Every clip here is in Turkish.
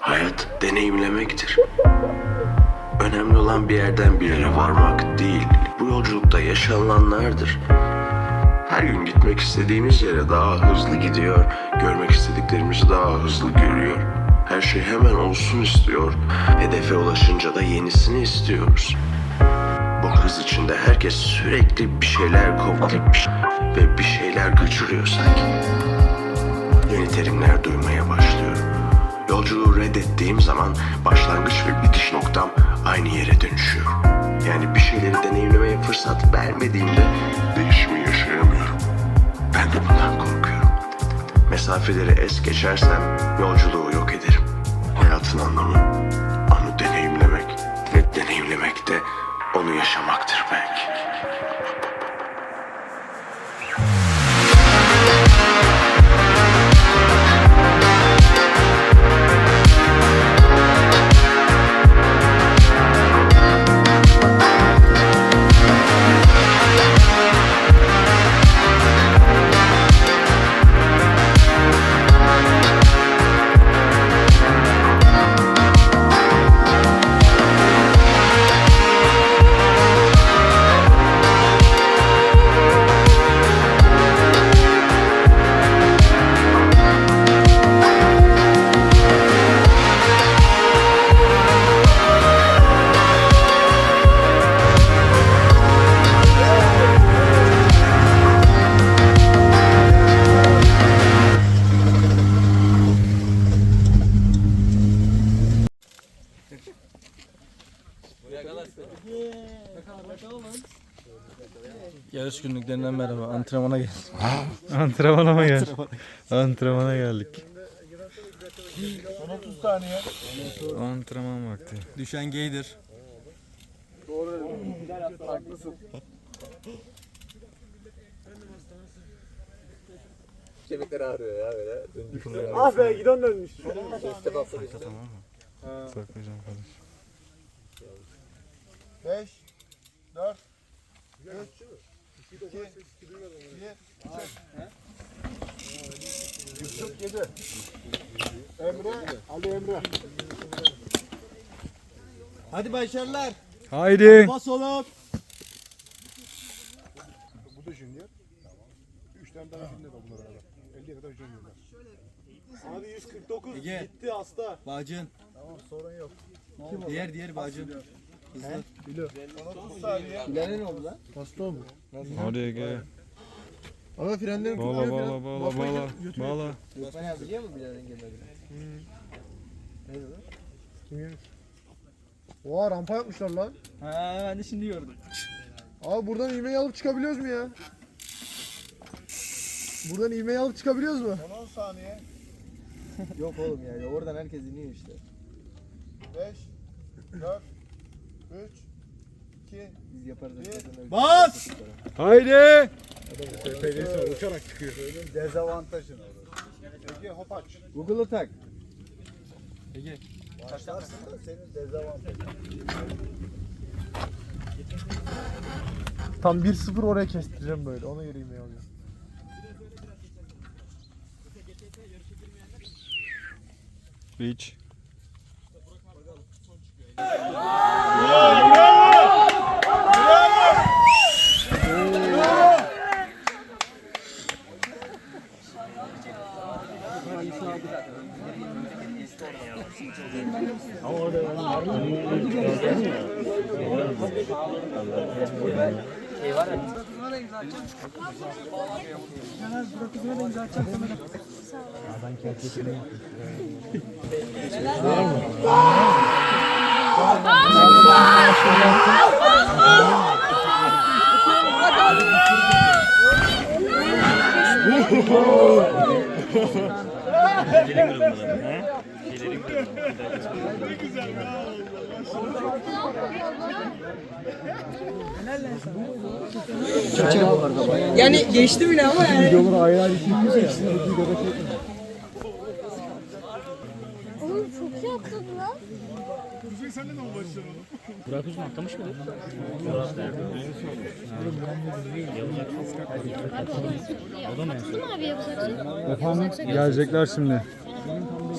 Hayat deneyimlemektir. Önemli olan bir yerden bir yere varmak değil, bu yolculukta yaşanılanlardır. Her gün gitmek istediğimiz yere daha hızlı gidiyor, görmek istediklerimizi daha hızlı görüyor. Her şey hemen olsun istiyor, hedefe ulaşınca da yenisini istiyoruz. Bu hız içinde herkes sürekli bir şeyler kovalayıp ve bir şeyler kaçırıyor sanki. Yeni terimler duymaya başlıyorum. Yolculuğu reddettiğim zaman başlangıç ve bitiş noktam aynı yere dönüşüyor. Yani bir şeyleri deneyimlemeye fırsat vermediğimde değişimi yaşayamıyorum. Ben de bundan korkuyorum. Mesafeleri es geçersem yolculuğu yok ederim. Hayatın anlamı onu deneyimlemek ve deneyimlemek de onu yaşamaktır belki. Yarış günlüklerinden merhaba. Antrenmana geldik. Antrenmana mı geldik? Antrenmana geldik. Son 30 saniye. Antrenman vakti. Düşen gaydir. Haklısın. Kemikler ağrıyor ya böyle. Ah be gidon dönmüş. Tamam mı? Saklayacağım kardeş. 5 4 3 2 1 Yusuf 7 Emre Ali Emre Hadi başarılar. Haydi. Bas oğlum. Bu da junior. 3 tane daha junior var bunlar arada. 50'ye kadar juniorlar. Abi 149 Ege. gitti hasta. Bağcın. Tamam sorun yok. Diğer diğer bağcın. Hızlı. Son 30 saniye. Bilene ne oldu lan? Hasta mı? Hadi Ege. Ama frenlerini Bağla bağla bağla bağla. Bağla. Gökmen abi biliyor mu Bilal'in gelmediğini? Ne dedi? Oha rampa yapmışlar lan. Ha ben de şimdi gördüm. Abi buradan ivmeyi alıp çıkabiliyoruz mu ya? Buradan ivmeyi alıp çıkabiliyoruz mu? 10 saniye. Yok oğlum ya oradan herkes iniyor işte. 5 4 3 2 Biz yaparız. Bir. Bas! Haydi. TP'lisi uçarak çıkıyor. Dezavantajın Ege hop aç. Google'ı tak. Başlarsın da senin dezavantajın. Tam 1-0 oraya kestireceğim böyle. Ona göre ivmeyi alıyorum. Ama orada Şey var ya. Gelin kırılmadan. Beach. Yani geçti bile ama yani. Oğlum çok iyi atladı lan. Yaptın mı abi yapacaksın? Gelecekler şimdi.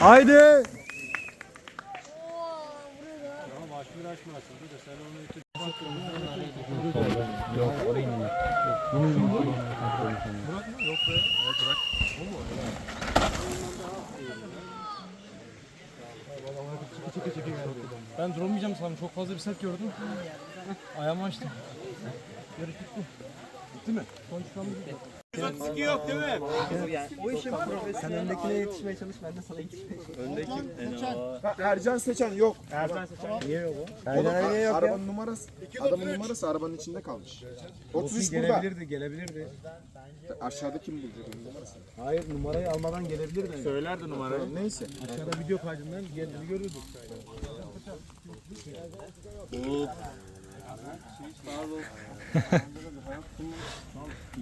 Haydi. Ben durmayacağım sandım. Çok fazla bir set gördüm. Ayağımı açtım. Yarış bitti. Bitti mi? Son çıkan bitti. Sen öndekine yetişmeye çalış ben de sana yetişmeye çalışayım. Ha, Ercan Seçen yok. Ercan Seçen. Niye yok o? Ercan niye yok ya? arabanın numarası. Adamın numarası arabanın içinde kalmış. 33 burada. Gelebilirdi gelebilirdi. Aşağıda kim bulacak onun numarasını? Hayır numarayı almadan gelebilirdi. Söylerdi numarayı. Neyse. Aşağıda video kaydından geldiğini görürdük.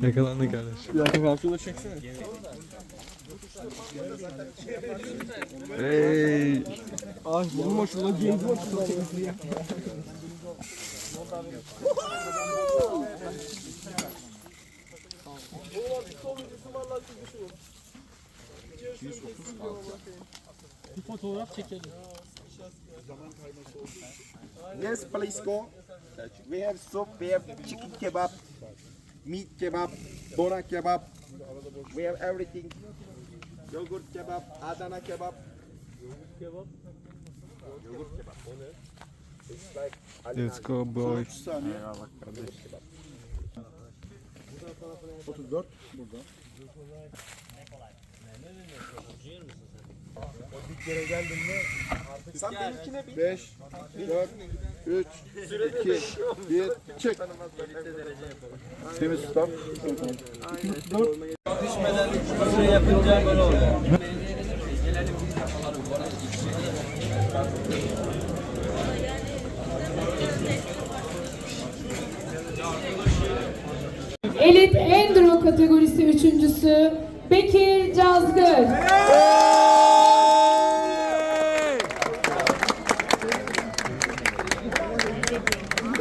Yakalandı kardeşim. Dakika karşıda çeksene. Hey. Ay bulma şurada genç var. Bir fotoğraf çekelim. Yes, please go. We have soup, we have chicken kebab, meat kebab, dona kebab. We have everything. Yogurt kebab, Adana kebab. Yogurt kebab. O ne? It's like Let's go boys. 3 saniye. bak kardeş kebap. 34 burada. Sen benimkine bin. 5, 4, 3, 2, 1, çık. Temiz stop. Elit Enduro kategorisi üçüncüsü Bekir Cazgır.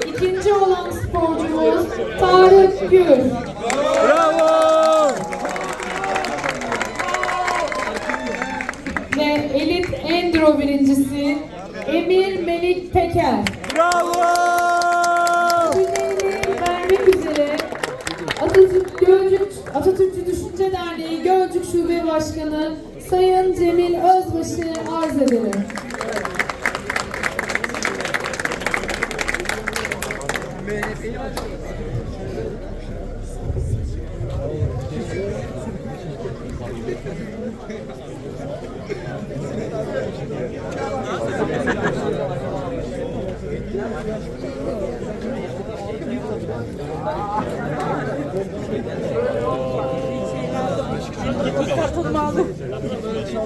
İkinci olan sporcumuz Tarık Gül. Ve Elit Enduro birincisi Emir Melik Peker. Ödüllerini vermek üzere Atatürk Gölcük Atatürkçü Düşünce Derneği Gölcük Şube Başkanı Sayın Cemil Özbaş'ı arz ederim.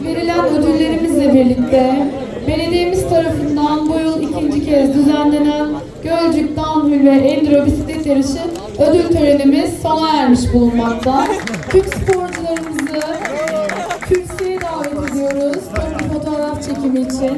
Verilen ödüllerimizle birlikte belediyemiz tarafından bu yıl ikinci kez düzenlenen Gölcük Downhill ve Enduro bisiklet yarışı ödül törenimiz sona ermiş bulunmakta. Tüm sporcularımızı kürsüye davet ediyoruz toplu fotoğraf çekimi için.